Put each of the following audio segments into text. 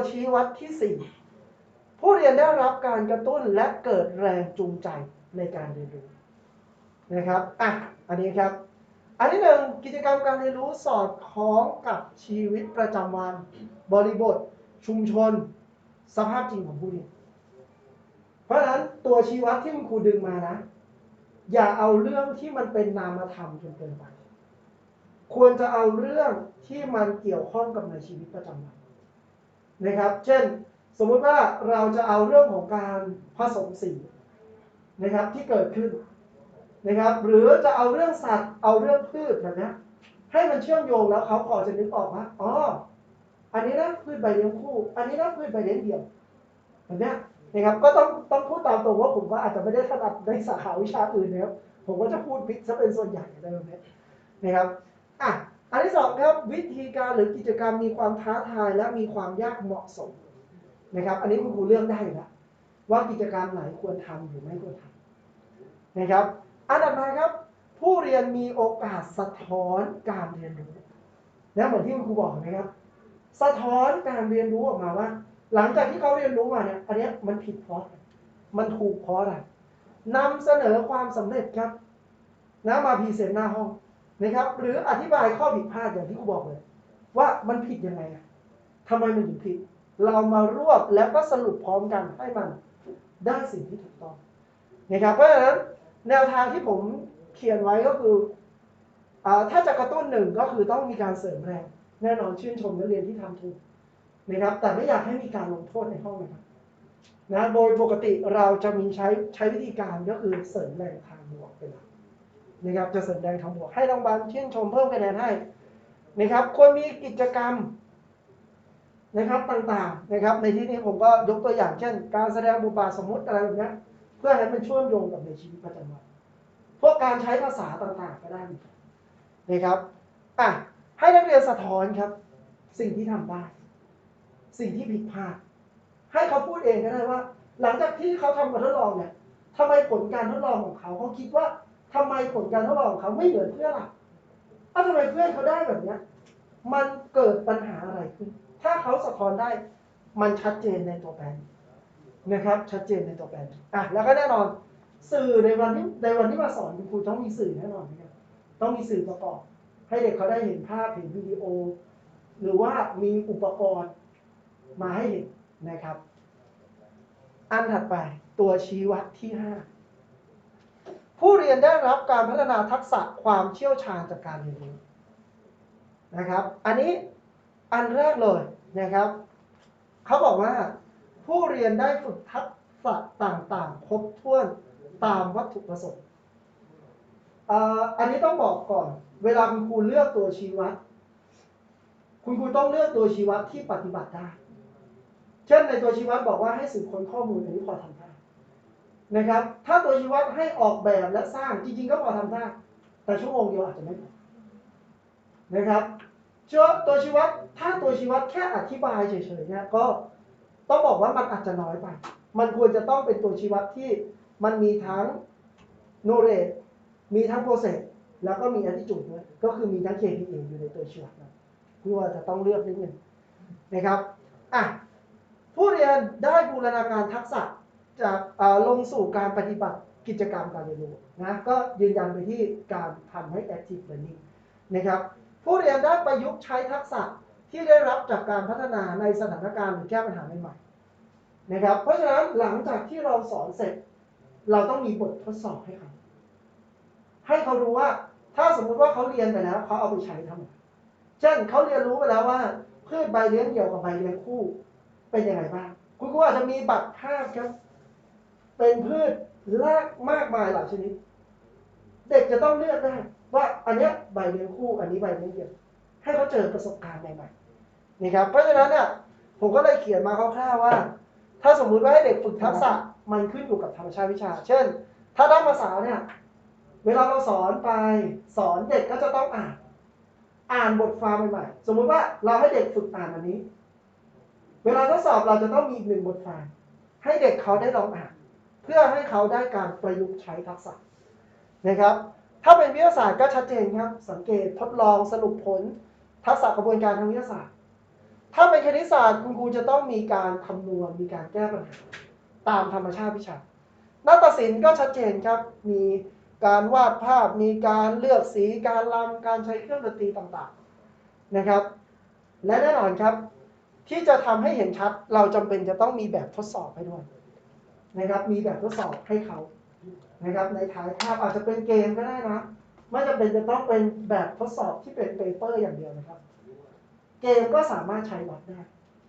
ตัวชี้วัดที่สี่ผู้เรียนได้รับการกระตุ้นและเกิดแรงจูงใจในการเรียนรู้นะครับอะอันนี้ครับ อันที่หนึ่งกิจกรรมการเรียนรู้สอดคล้องกับชีวิตประจำวัน บริบท ชุมชน สภาพจริงของผู้เรียน เพราะฉะนั้นตัวชี้วัดที่คุณครูดึงมานะ อย่าเอาเรื่องที่มันเป็นนามธรรมจนเกินไป ควรจะเอาเรื่องที่มันเกี่ยวข้องกับในชีวิตประจำวัน นะครับ เช่น สมมุติว่าเราจะเอาเรื่องของการผสมสีนะครับที่เกิดขึ้นนะครับ หรือจะเอาเรื่องสัตว์เอาเรื่องพืชแบบนี้ให้มันเชื่อมโยงแล้วเขาพอจะนึกออกว่าอ๋ออันนี้นะพืชใบเลี้ยงคู่ อันนี้นะพืชใบเลี้ยงเดี่ยวแบบนี้นะครับก็ต้องต้องพูดตามตรงว่าผมก็อาจจะไม่ได้ถนัดในสาขาวิชาอื่นนะครับผมก็จะพูดพิษซะเป็นส่วนใหญ่อะไรแบบนี้นะครับอะ อันที่สองครับวิธีการหรือกิจกรรมมีความท้าทายและมีความยากเหมาะสมนะครับ อันนี้คุณครูเลือกได้อยู่แล้วว่ากิจกรรมไหนควรทำหรือไม่ควรทำนะครับ อันดับมาครับ ผู้เรียนมีโอกาสสะท้อนการเรียนรู้นะเหมือนที่คุณครูบอกนะครับ สะท้อนการเรียนรู้ออกมาว่า หลังจากที่เขาเรียนรู้มาเนี่ยอันนี้มันผิดเพราะอะไรมันถูกเพราะอะไรนำเสนอความสำเร็จครับนะมาพรีเซนต์หน้าห้อง นะครับ หรืออธิบายข้อผิดพลาดอย่างที่ครูบอกเลย ว่ามันผิดยังไงอะทำไมมันถึงผิด เรามารวบแล้วก็สรุปพร้อมกันให้มันได้สิ่งที่ถูกต้องนะครับเพราะฉะนั้นแนวทางที่ผมเขียนไว้ก็คืออาถ้าจะกระตุ้นหนึ่งก็คือต้องมีการเสริมแรงแน่นอนชื่นชมนักเรียนที่ทำถูกนะครับ แต่ไม่อยากให้มีการลงโทษในห้องนะครับนะโดยปกติเราจะมีใช้ใช้วิธีการก็คือเสริมแรงทางบวกเป็นหลัก นะครับจะเสริมแรงทางบวกให้รางวัลชื่นชมเพิ่มคะแนนให้นะครับควรมีกิจกรรมนะครับต่างๆนะครับ ในที่นี้ผมก็ยกตัวอย่างเช่น การแสดงบทบาทสมมติอะไรแบบนี้เพื่อให้มันเชื่อมโยงกับในชีวิตประจำวันพวกการใช้ภาษาต่างๆก็ได้นะครับอะให้นักเรียนสะท้อนครับ สิ่งที่ทำได้ สิ่งที่ผิดพลาดให้เขาพูดเองก็ได้ว่า หลังจากที่เขาทำการทดลองเนี่ยทำไมผลการทดลองของเขาเขาคิดว่า ทำไมผลการทดลองของเขาไม่เหมือนเพื่อนล่ะอ้าวทำไมเพื่อนเขาได้แบบเนี้ย มันเกิดปัญหาอะไรขึ้น ถ้าเขาสะท้อนได้ มันชัดเจนในตัวแปรนะครับ ชัดเจนในตัวแปรอะแล้วก็แน่นอน สื่อในวันที่ในวันที่มาสอนคุณครูต้องมีสื่อแน่นอนนะครับต้องมีสื่อประกอบ ให้เด็กเขาได้เห็นภาพเห็นวิดีโอ หรือว่ามีอุปกรณ์มาให้เห็นนะครับ อันถัดไปตัวชี้วัดที่5ผู้เรียนได้รับการพัฒนาทักษะความเชี่ยวชาญจากการเรียนรู้นะครับ อันนี้อันแรกเลยนะครับเขาบอกว่า ผู้เรียนได้ฝึกทักษะต่างๆ ครบถ้วนตามวัตถุประสงค์อันนี้ต้องบอกก่อน เวลาคุณครูเลือกตัวชี้วัด คุณครูต้องเลือกตัวชี้วัดที่ปฏิบัติได้ เช่นในตัวชี้วัดบอกว่าให้สืบค้นข้อมูลอันนี้พอทำได้ นะครับ ถ้าตัวชี้วัดให้ออกแบบและสร้างจริงๆก็พอทำได้แต่ชั่วโมงเดียวอาจจะไม่พอนะครับเชื่อตัวชี้วัดถ้าตัวชี้วัดแค่อธิบายเฉยๆเนี่ยก็ต้องบอกว่ามันอาจจะน้อยไป มันควรจะต้องเป็นตัวชี้วัดที่มันมีทั้ง knowledge มีทั้ง process แล้วก็มี attitude ด้วยก็คือมีทั้ง KPA อยู่ในตัวชี้วัดนะพี่ว่าจะต้องเลือกนิดนึงนะครับอะผู้เรียนได้บูรณาการทักษะ จากลงสู่การปฏิบัติกิจกรรมการเรียนรู้นะก็ยืนยันไปที่การทำให้ active learning นะครับผู้เรียนได้ประยุกต์ใช้ทักษะที่ได้รับจากการพัฒนาในสถานการณ์หรือแก้ปัญหาใหม่ๆนะครับเพราะฉะนั้นหลังจากที่เราสอนเสร็จ เราต้องมีบททดสอบให้เขาให้เขารู้ว่าถ้าสมมุติว่าเขาเรียนไปแล้วเขาเอาไปใช้ทำไมเช่นเขาเรียนรู้ไปแล้วว่าพืชใบเลี้ยงเดี่ยวกับใบเลี้ยงคู่เป็นยังไงบ้างคุณครูอาจจะมีบัตรภาพครับ เป็นพืชลากมากมายหลายชนิด เด็กจะต้องเลือกได้ ว่าอันนี้ใบเลี้ยงคู่ อันนี้ใบเลี้ยงเดี่ยวให้เขาเจอประสบการณ์ใหม่ๆนะครับ เพราะฉะนั้นเนี่ยผมก็เลยเขียนมาคร่าวๆว่า ถ้าสมมุติว่าให้เด็กฝึกทักษะมันขึ้นอยู่กับธรรมชาติวิชา เช่น ถ้าด้านภาษาเนี่ยเวลาเราสอนไปสอนเด็กก็จะต้องอ่าน อ่านบทความใหม่ๆสมมุติว่าเราให้เด็กฝึกอ่านอันนี้ เวลาทดสอบเราจะต้องมีหนึ่งบทความให้เด็กเขาได้ลองอ่าน เพื่อให้เขาได้การประยุกต์ใช้ทักษะนะครับ ถ้าเป็นวิทยาศาสตร์ก็ชัดเจนครับ สังเกตทดลองสรุปผลทักษะกระบวนการทางวิทยาศาสตร์ ถ้าเป็นคณิตศาสตร์คุณครูจะต้องมีการคำนวณมีการแก้ปัญหาตามธรรมชาติวิชานาฏศิลป์ก็ชัดเจนครับ มีการวาดภาพ มีการเลือกสี การรำการใช้เครื่องดนตรีต่างๆนะครับ และแน่นอนครับ ที่จะทำให้เห็นชัด เราจำเป็นจะต้องมีแบบทดสอบให้ด้วย นะครับ มีแบบทดสอบให้เขานะครับ ในท้ายภาพอาจจะเป็นเกมก็ได้นะ ไม่จำเป็นจะต้องเป็นแบบทดสอบที่เป็นเปเปอร์อย่างเดียวนะครับ เกมก็สามารถใช้วัดได้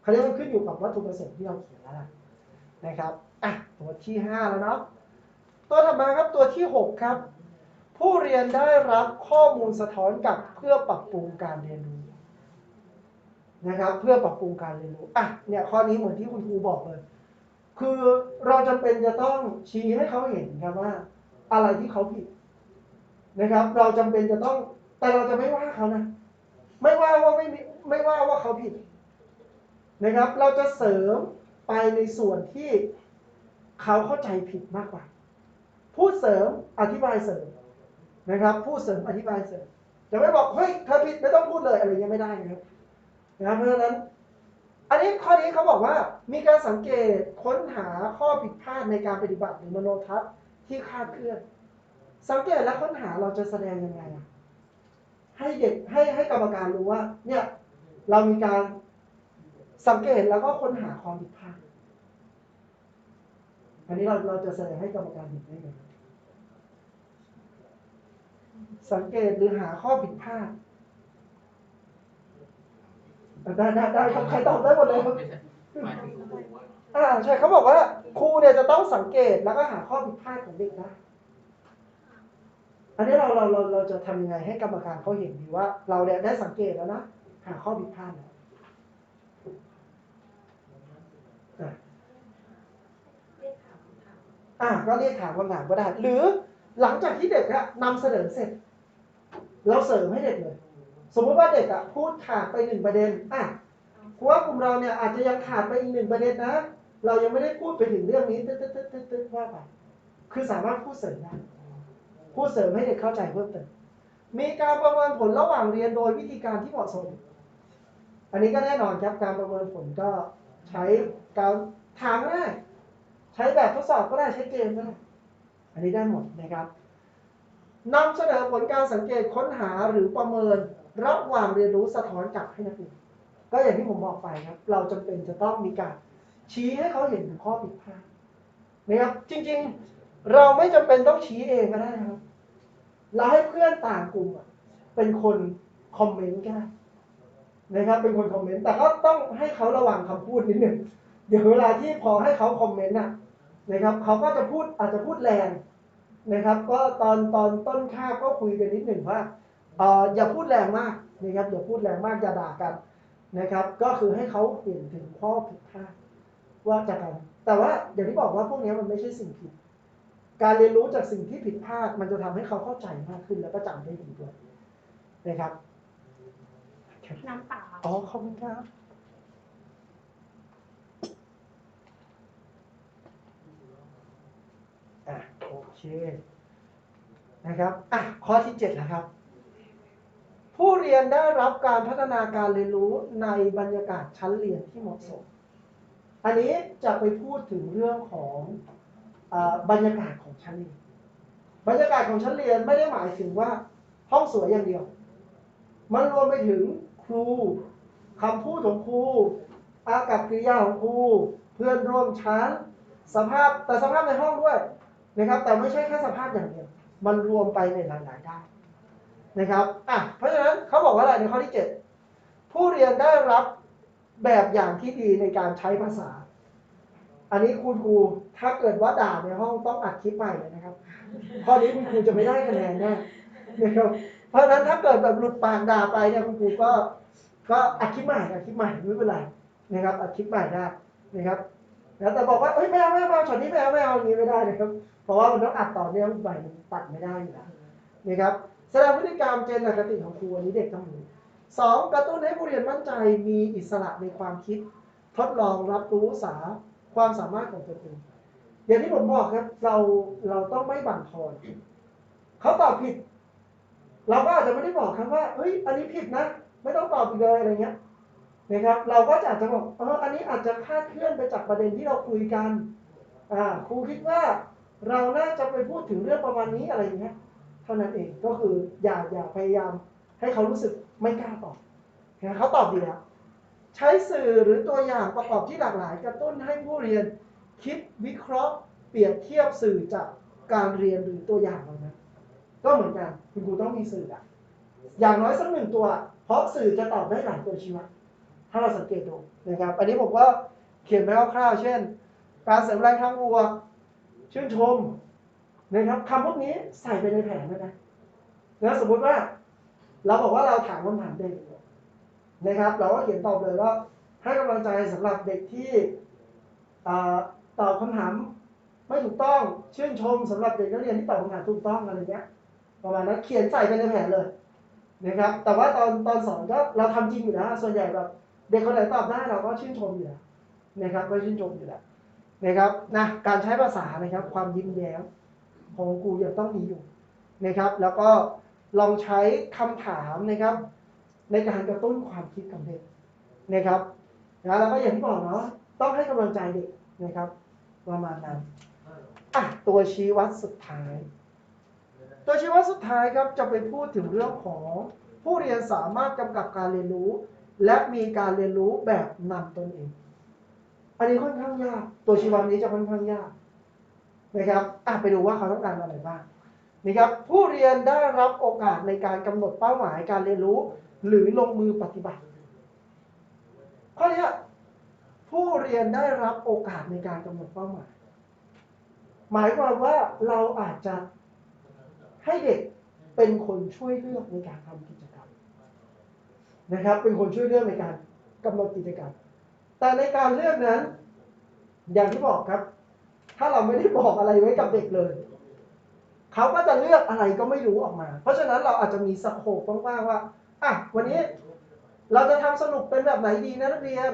เขาเรียกว่าขึ้นอยู่กับวัตถุประสงค์ที่เราเขียนแล้วล่ะนะครับอะตัวที่ 5 แล้วเนาะตัวถัดมาครับตัวที่ 6 ครับ ผู้เรียนได้รับข้อมูลสะท้อนกลับเพื่อปรับปรุงการเรียนรู้นะครับ เพื่อปรับปรุงการเรียนรู้อะเนี่ยข้อนี้เหมือนที่คุณครูบอกเลย คือเราจำเป็นจะต้องชี้ให้เขาเห็นครับว่า อะไรที่เขาผิดนะครับ เราจำเป็นจะต้อง แต่เราจะไม่ว่าเขานะ ไม่ว่าว่าไม่มีไม่ว่าว่าเขาผิดนะครับ เราจะเสริมไปในส่วนที่เขาเข้าใจผิดมากกว่า พูดเสริมอธิบายเสริมนะครับ พูดเสริมอธิบายเสริมจะไม่บอกเฮ้ยเธอผิดไม่ต้องพูดเลยอะไรเงี้ยไม่ได้นะครับนะเพราะฉะนั้น อันนี้ข้อนี้เขาบอกว่ามีการสังเกตค้นหาข้อผิดพลาดในการปฏิบัติหรือมโนทัศน์ที่คาดเคลื่อน สังเกตและค้นหาเราจะแสดงยังไงอะให้เด็กให้ให้กรรมการรู้ว่า เนี่ยเรามีการสังเกตแล้วก็ค้นหาความผิดพลาดอันนี้เราเราจะแสดงให้กรรมการเห็นได้ไงสังเกตหรือหาข้อผิดพลาด ได้ได้ได้ครับใครตอบได้หมดเลยครับหมายถึงครูว่าอ่าใช่เขาบอกว่าครูเนี่ยจะต้องสังเกตแล้วก็หาข้อผิดพลาดของเด็กได้อันนี้เราเราเราเราจะทำยังไงให้กรรมการเขาเห็นดีว่า เราเนี่ยได้สังเกตแล้วนะหาข้อผิดพลาดแล้วอะอ่าก็เรียกถามคำถามก็ได้ หรือหลังจากที่เด็กอะนำเสนอเสร็จ เราเสริมให้เด็กเลย สมมติว่าเด็กอะพูดขาดไปหนึ่งประเด็นอะครูว่ากลุ่มเราเนี่ยอาจจะยังขาดไปอีกหนึ่งประเด็นนะ เรายังไม่ได้พูดไปถึงเรื่องนี้ตึ๊ดตึ๊ดตึ๊ดตึ๊ดตึ๊ดว่าไปคือสามารถพูดเสริมได้พูดเสริมให้เด็กเข้าใจเพิ่มเติมมีการประเมินผลระหว่างเรียนโดยวิธีการที่เหมาะสม อันนี้ก็แน่นอนครับการประเมินผลก็ใช้การถามก็ได้ใช้แบบทดสอบก็ได้ใช้เกมก็ได้อันนี้ได้หมดนะครับนำเสนอผลการสังเกตค้นหาหรือประเมิน ระหว่างเรียนรู้สะท้อนกลับให้นักเรียนก็อย่างที่ผมบอกไปครับ เราจำเป็นจะต้องมีการชี้ให้เขาเห็นถึงข้อผิดพลาดนะครับจริงๆ เราไม่จำเป็นต้องชี้เองก็ได้นะครับ เราให้เพื่อนต่างกลุ่มเป็นคนคอมเมนต์ก็ได้นะครับเป็นคนคอมเมนต์แต่ก็ต้องให้เขาระวังคำพูดนิดหนึ่งเดี๋ยวเวลาที่พอให้เขาคอมเมนต์น่ะนะครับเขาก็จะพูดอาจจะพูดแรงนะครับ ก็ตอนตอนต้นคาบก็คุยกันนิดหนึ่งว่า อ่ออย่าพูดแรงมากนะครับอย่าพูดแรงมากอย่าด่ากันนะครับ ก็คือให้เขาเห็นถึงข้อผิดพลาดว่าจากกันแต่ว่าอย่างที่บอกว่าพวกนี้มันไม่ใช่สิ่งผิด การเรียนรู้จากสิ่งที่ผิดพลาด มันจะทำให้เขาเข้าใจมากขึ้นแล้วก็จำได้ดีด้วยนะครับน้ำเปล่าอ๋อขอบคุณครับอะโอเคนะครับอะข้อที่เจ็ดนะครับ ผู้เรียนได้รับการพัฒนาการเรียนรู้ในบรรยากาศชั้นเรียนที่เหมาะสม อันนี้จะไปพูดถึงเรื่องของอบรรยากาศของชั้นเรียน บรรยากาศของชั้นเรียนไม่ได้หมายถึงว่าห้องสวยอย่างเดียว มันรวมไปถึงครูคำพูดของครู อากับกิริยาของครู เพื่อนร่วมชั้น สภาพแต่สภาพในห้องด้วยนะครับ แต่ไม่ใช่แค่สภาพอย่างเดียว มันรวมไปในหลาย ๆ ด้าน นะครับอะเพราะฉะนั้นเขาบอกว่าอะไรในข้อที่ 7 ผู้เรียนได้รับแบบอย่างที่ดีในการใช้ภาษา อันนี้คุณครูถ้าเกิดว่าด่าในห้องต้องอัดคลิปใหม่เลยนะครับ ข้อนี้คุณครูจะไม่ได้คะแนนแน่นะครับเพราะฉะนั้นถ้าเกิดแบบหลุดปากด่าไปเนี่ยคุณครูก็ ก็อัดคลิปใหม่อัดคลิปใหม่ไม่เป็นไรนะครับอัดคลิปใหม่ได้นะครับแล้วแต่บอกว่าเอ้ยไม่เอาไม่เอาช็อตนี้ไม่เอาไม่เอาอย่างนี้ไม่ได้นะครับ เพราะว่ามันต้องอัดต่อเนื่องไปมันตัดไม่ได้อยู่แล้วนะครับ แสดงพฤติกรรมเจนอคติของครูอันนี้เด็กต้องรู้สองกระตุ้นให้ผู้เรียนมั่นใจมีอิสระในความคิด ทดลองรับรู้สาความสามารถของตนเองอย่างที่ผมบอกครับ เราเราต้องไม่บั่นทอนเขาตอบผิด เราก็อาจจะไม่ได้บอกครับว่าเฮ้ยอันนี้ผิดนะ ไม่ต้องตอบอีกเลยอะไรเงี้ยนะครับ เราก็จะอาจจะบอกเอออันนี้อาจจะคาดเคลื่อนไปจากประเด็นที่เราคุยกันอ่าครูคิดว่าเราน่าจะไปพูดถึงเรื่องประมาณนี้อะไรเงี้ย ท่านั้นเองก็คืออย่าอย่าพยายามให้เขารู้สึกไม่กล้าตอบนะเขาตอบดีแล้วใช้สื่อหรือตัวอย่างประกอบที่หลากหลายกระตุ้นให้ผู้เรียนคิดวิเคราะห์ เปรียบเทียบสื่อจากการเรียนหรือตัวอย่างเหล่านั้นก็เหมือนกันคุณครูต้องมีสื่ออะอย่างน้อยสักหนึ่งตัว เพราะสื่อจะตอบได้หลายตัวชีวัดถ้าเราสังเกตดูนะครับอันนี้ผมก็เขียนไปคร่าวๆเช่น การเสริมแรงทางบวกชื่นชม นะครับคำพวกนี้ใส่ไปในแผนได้ไหมนะสมมติว่า เราบอกว่าเราถามคำถามเด็กนะครับ เราก็เขียนตอบเลยว่าให้กำลังใจสำหรับเด็กที่ตอบคำถามไม่ถูกต้องชื่นชมสำหรับเด็กนักเรียนที่ตอบคำถามถูกต้องอะไรเงี้ยประมาณนั้นเขียนใส่ไปในแผนเลยนะครับ แต่ว่าตอนตอนสอนก็เราทำจริงอยู่แล้วส่วนใหญ่แบบเด็กคนไหนตอบได้เราก็ชื่นชมอยู่แล้วนะครับก็ชื่นชมอยู่แล้วนะครับนะการใช้ภาษานะครับความยิ้มแย้ม ของครูยังต้องมีอยู่นะครับ แล้วก็ลองใช้คำถามนะครับ ในการกระตุ้นความคิดของเด็กนะครับนะแล้วก็อย่างที่บอกเนาะต้องให้กำลังใจเด็กนะครับประมาณนั้นอะตัวชี้วัดสุดท้าย ตัวชี้วัดสุดท้ายครับจะไปพูดถึงเรื่องของผู้เรียนสามารถกำกับการเรียนรู้ และมีการเรียนรู้แบบนำตนเอง อันนี้ค่อนข้างยาก ตัวชี้วัดนี้จะค่อนข้างยาก นะครับอะไปดูว่าเขาต้องการอะไรบ้างนะครับผู้เรียนได้รับโอกาสในการกำหนดเป้าหมายการเรียนรู้ หรือลงมือปฏิบัติข้อนี้ผู้เรียนได้รับโอกาสในการกำหนดเป้าหมาย หมายความว่าเราอาจจะให้เด็กเป็นคนช่วยเลือกในการทำกิจกรรมนะครับ เป็นคนช่วยเลือกในการกำหนดกิจกรรม แต่ในการเลือกนั้น อย่างที่บอกครับ ถ้าเราไม่ได้บอกอะไรไว้กับเด็กเลย เขาก็จะเลือกอะไรก็ไม่รู้ออกมา เพราะฉะนั้นเราอาจจะมีสโคปกว้างๆว่าอะวันนี้เราจะทำสรุปเป็นแบบไหนดีนะนักเรียน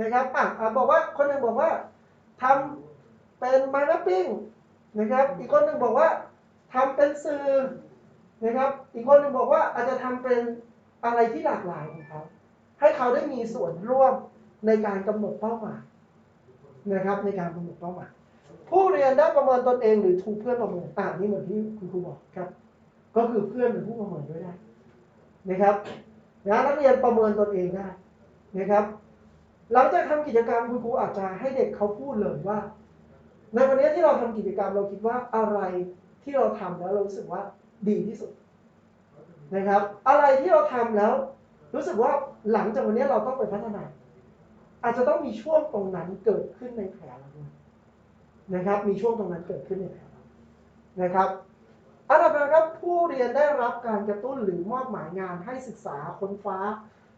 นะครับอะอะบอกว่าคนหนึ่งบอกว่าทำเป็น mind mapping นะครับ อีกคนหนึ่งบอกว่าทำเป็นสื่อนะครับ อีกคนหนึ่งบอกว่าอาจจะทำเป็นอะไรที่หลากหลายของเขาให้เขาได้มีส่วนร่วมในการกำหนดเป้าหมายนะครับในการกำหนดเป้าหมาย ผู้เรียนได้ประเมินตนเองหรือถูกเพื่อนประเมินอ่านี่เหมือนที่คุณครูบอกครับ ก็คือเพื่อนเป็นผู้ประเมินด้วยได้นะครับนะนักเรียนประเมินตนเองได้นะครับ หลังจากทำกิจกรรมคุณครูอาจจะให้เด็กเขาพูดเลยว่า ในวันนี้ที่เราทำกิจกรรมเราคิดว่าอะไรที่เราทำแล้วเรารู้สึกว่าดีที่สุดนะครับ อะไรที่เราทำแล้ว รู้สึกว่าหลังจากวันนี้เราต้องไปพัฒนา อาจจะต้องมีช่วงตรงนั้นเกิดขึ้นในแผนเราด้วย นะครับ มีช่วงตรงนั้นเกิดขึ้นในแผนนะครับอันดับแรกครับผู้เรียนได้รับการกระตุ้นหรือมอบหมายงานให้ศึกษาค้นฟ้า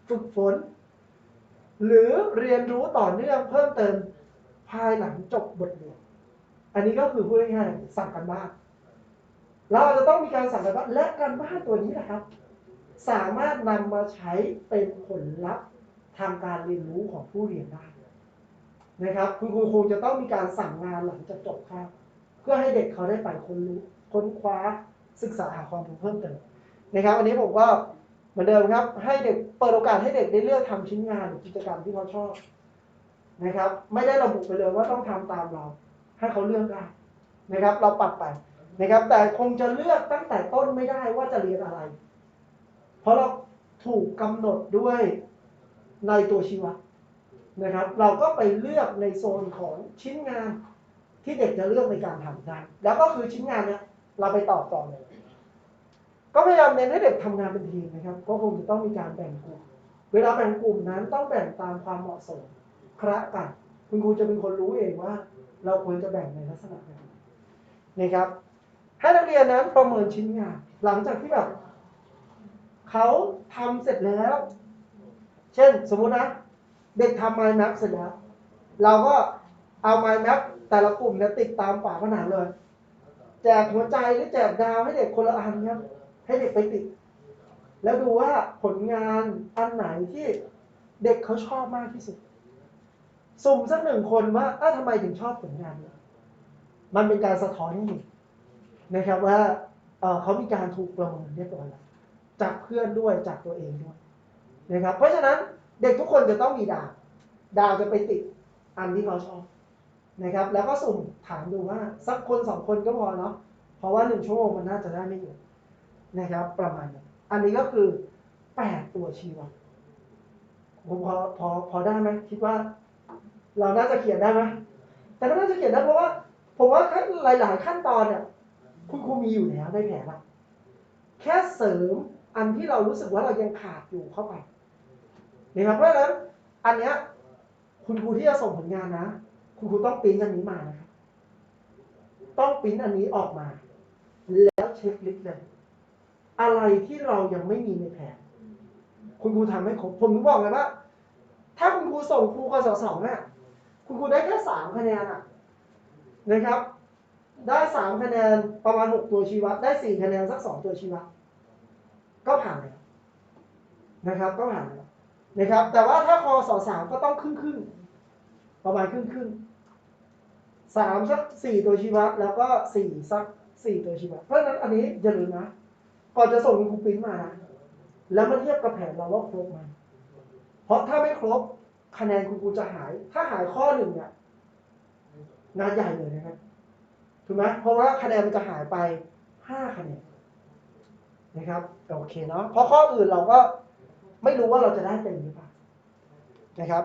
ฝึกฝน หรือเรียนรู้ต่อเนื่องเพิ่มเติมภายหลังจบบทเรียน อันนี้ก็คือพูดง่ายๆสั่งกันบ้านเราอาจจะต้องมีการสั่งกันบ้านและการบ้านตัวนี้นะครับ สามารถนำมาใช้เป็นผลลัพธ์ทางการเรียนรู้ของผู้เรียนได้ นะครับ คุณครูคงจะต้องมีการสั่งงานหลังจากจบคาบเพื่อให้เด็กเขาได้ไปค้นรู้ค้นคว้าศึกษาหาความรู้เพิ่มเติมนะครับ อันนี้ผมก็เหมือนเดิมครับ ให้เด็กเปิดโอกาสให้เด็กได้เลือกทำชิ้นงานหรือกิจกรรมที่เขาชอบนะครับ ไม่ได้ระบุไปเลยว่าต้องทำตามเรา ให้เขาเลือกได้นะครับ เราปัดไปนะครับ แต่คงจะเลือกตั้งแต่ต้นไม่ได้ว่าจะเรียนอะไร เพราะเราถูกกำหนดด้วยในตัวชีวัด นะครับ เราก็ไปเลือกในโซนของชิ้นงานที่เด็กจะเลือกในการทำได้แล้วก็คือชิ้นงานเนี้ยเราไปตอบต่อเลย ก็พยายามเน้นให้เด็กทำงานเป็นทีมนะครับ ก็คงจะต้องมีการแบ่งกลุ่ม เวลาแบ่งกลุ่มนั้นต้องแบ่งตามความเหมาะสมคระกัน คุณครูจะเป็นคนรู้เองว่า เราควรจะแบ่งในลักษณะไหนนะครับ ให้นักเรียนนั้นประเมินชิ้นงาน หลังจากที่แบบเขาทำเสร็จแล้ว เช่น สมมุตินะ เด็กทำ mind map เสร็จแล้ว เราก็เอา mind map แต่ละกลุ่มเนี่ยติดตามฝาผนังเลย แจกหัวใจหรือแจกดาวให้เด็กคนละอันครับ ให้เด็กไปติด แล้วดูว่าผลงานอันไหนที่เด็กเขาชอบมากที่สุด สุ่มสักหนึ่งคนว่าอ้าทำไมถึงชอบผลงานนี้มันเป็นการสะท้อนให้เห็นนะครับว่าเอ่อเขามีการถูกประเมินเรียบร้อยแล้วจากเพื่อนด้วยจากตัวเองด้วยนะครับเพราะฉะนั้น เด็กทุกคนจะต้องมีดาว ดาวจะไปติดอันที่เขาชอบนะครับ แล้วก็สุ่มถามดูว่าสักคนสองคนก็พอเนาะ เพราะว่าหนึ่งชั่วโมงมันน่าจะได้ไม่เยอะนะครับ ประมาณนี้อันนี้ก็คือแปดตัวชีวัดผมพอพอพอได้ไหมคิดว่า เราน่าจะเขียนได้ไหมแต่ก็น่าจะเขียนได้เพราะว่าผมว่าหลาย ๆ ขั้นตอนเนี่ยคุณครูมีอยู่แล้วในแผนละแค่เสริมอันที่เรารู้สึกว่าเรายังขาดอยู่เข้าไป นะครับเพราะฉะนั้น อันเนี้ยคุณครูที่จะส่งผลงานนะ คุณครูต้องปริ้นอันนี้มานะครับต้องปริ้นอันนี้ออกมา แล้วเช็คลิสต์เลย อะไรที่เรายังไม่มีในแผนคุณครูทำให้ครบผมถึงบอกเลยว่าถ้าคุณครูส่งครูกศสองเนี่ยคุณครูได้แค่สามคะแนนอะนะครับ ได้สามคะแนนประมาณหกตัวชีวัดได้สี่คะแนนสักสองตัวชีวัดก็ผ่านแล้วนะครับ ก็ผ่านแล้ว นะครับ แต่ว่าถ้าคอสอสามก็ต้องครึ่งครึ่งประมาณครึ่งครึ่งสามสักสี่ตัวชีวัดแล้วก็สี่สักสี่ตัวชีวัดเพราะฉะนั้นอันนี้อย่าลืมนะก่อนจะส่งคุณครูปิ้นมานะแล้วมาเทียบกับแผนเราว่าครบไหมเพราะถ้าไม่ครบคะแนนคุณครูจะหาย ถ้าหายข้อหนึ่งเนี่ยงานใหญ่เลยนะครับถูกไหมเพราะว่าคะแนนมันจะหายไปห้าคะแนนนะครับโอเคเนาะเพราะข้ออื่นเราก็ ไม่รู้ว่าเราจะได้เต็มหรือเปล่านะครับ